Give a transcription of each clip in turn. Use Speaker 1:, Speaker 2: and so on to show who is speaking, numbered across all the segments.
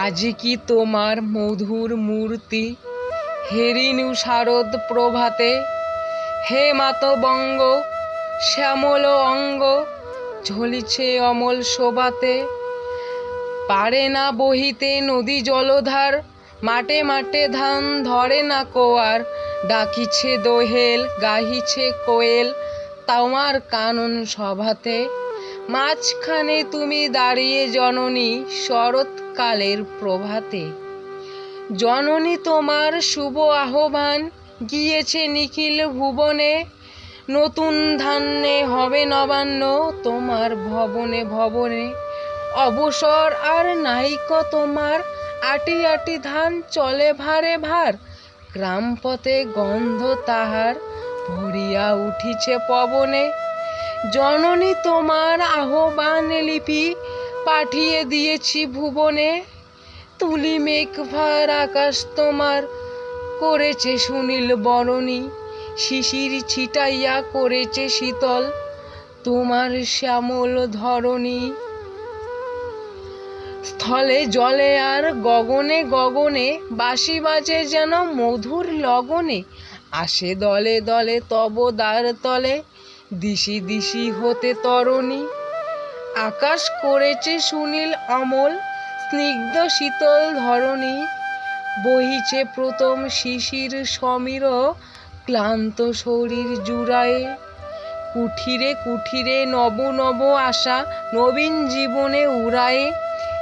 Speaker 1: আজ কি তোমার মধুর মূর্তি? হেরিনু শারদ প্রভাতে হে মাতবঙ্গ শ্যামল অঙ্গ, ঝলিছে অমল শোভাতে। পারে না বহিতে নদী জলধার, মাঠে মাঠে ধান ধরে না কোয়ার। ডাকিছে দোহেল, গাহিছে কোয়েল তোমার কানন সভাতে। মাঝখানে তুমি দাঁড়িয়ে জননী শরৎকালের প্রভাতে। জননী তোমার শুভ আহ্বান, গিয়েছে নিখিল ভুবনে। নতুন ধান্যে হবে নবান্ন তোমার ভবনে ভবনে। অবসর আর নাইক তোমার, আটি আটি ধান চলে ভারে ভার। গ্রাম পথে গন্ধ তাহার, ভরিয়া উঠিছে পবনে। জননী তোমার আহ্বান লিপি পাঠিয়ে দিয়েছি ভুবনে। তুলি মেঘ ভার আকাশ তোমার করেছে সুনীল বরণী। শিশির ছিটাইয়া করেছে শীতল তোমার শ্যামল ধরণী। স্থলে জলে আর গগনে গগনে, বাঁশি বাজে যেন মধুর লগনে। আসে দলে দলে তব দ্বার তলে, দিশি দিশি হতে তরণী। আকাশ করেছে সুনীল অমল, স্নিগ্ধ শীতল ধরণী, বহিছে প্রথম শিশির সমীর, ক্লান্ত শরীর জুড়ায়ে। কুঠিরে কুঠিরে নব নব আশা নবীন জীবনে উড়ায়ে।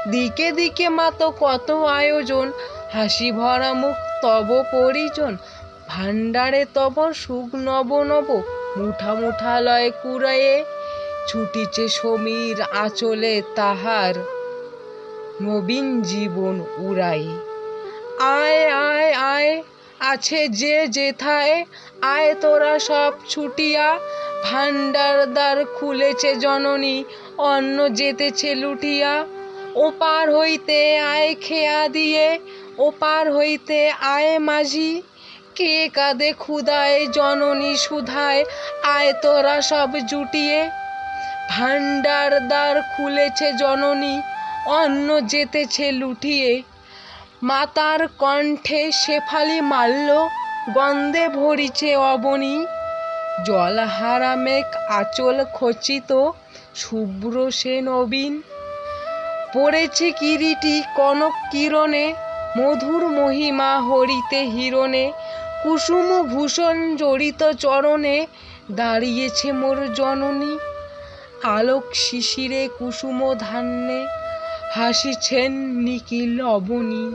Speaker 1: দিকে দিকে মাতো কত আয়োজন, হাসি ভরা মুখ তব পরিজন। ভাণ্ডারে তব সুখ নব নব, মুঠা মুঠা লয় কুড়ায়ে। ছুটিছে সমীর আঁচলে তাহার নবীন জীবন উড়াই। আয় আয় আয়, আছে যে যেথায়, আয় তোরা সব ছুটিয়া। ভাণ্ডার দ্বার খুলেছে জননী, অন্ন যেতেছে লুটিয়া। ওপার হইতে আয় খেয়া দিয়ে, ওপার হইতে আয় মাঝি। কে কাঁদে ক্ষুদায় জননী সুধায়, আয় তোরা সব জুটিয়ে। ভাণ্ডার দ্বার খুলেছে জননী, অন্ন যেতেছে লুটিয়ে। মাতার কণ্ঠে শেফালি মাল্য গন্ধে ভরিছে অবনী। জলহারা মেঘ আঁচল খচিত, শুভ্র সে নবীন। পড়েছে কিরিটি কনক কিরণে, মধুর মহিমা হরিতে হিরণে। কুসুম ভূষণ জড়িত চরণে, দাঁড়িয়েছে মোর জননী। আলোক শিশিরে কুসুম ধান্যে হাসিছেন নিখিল অবনী।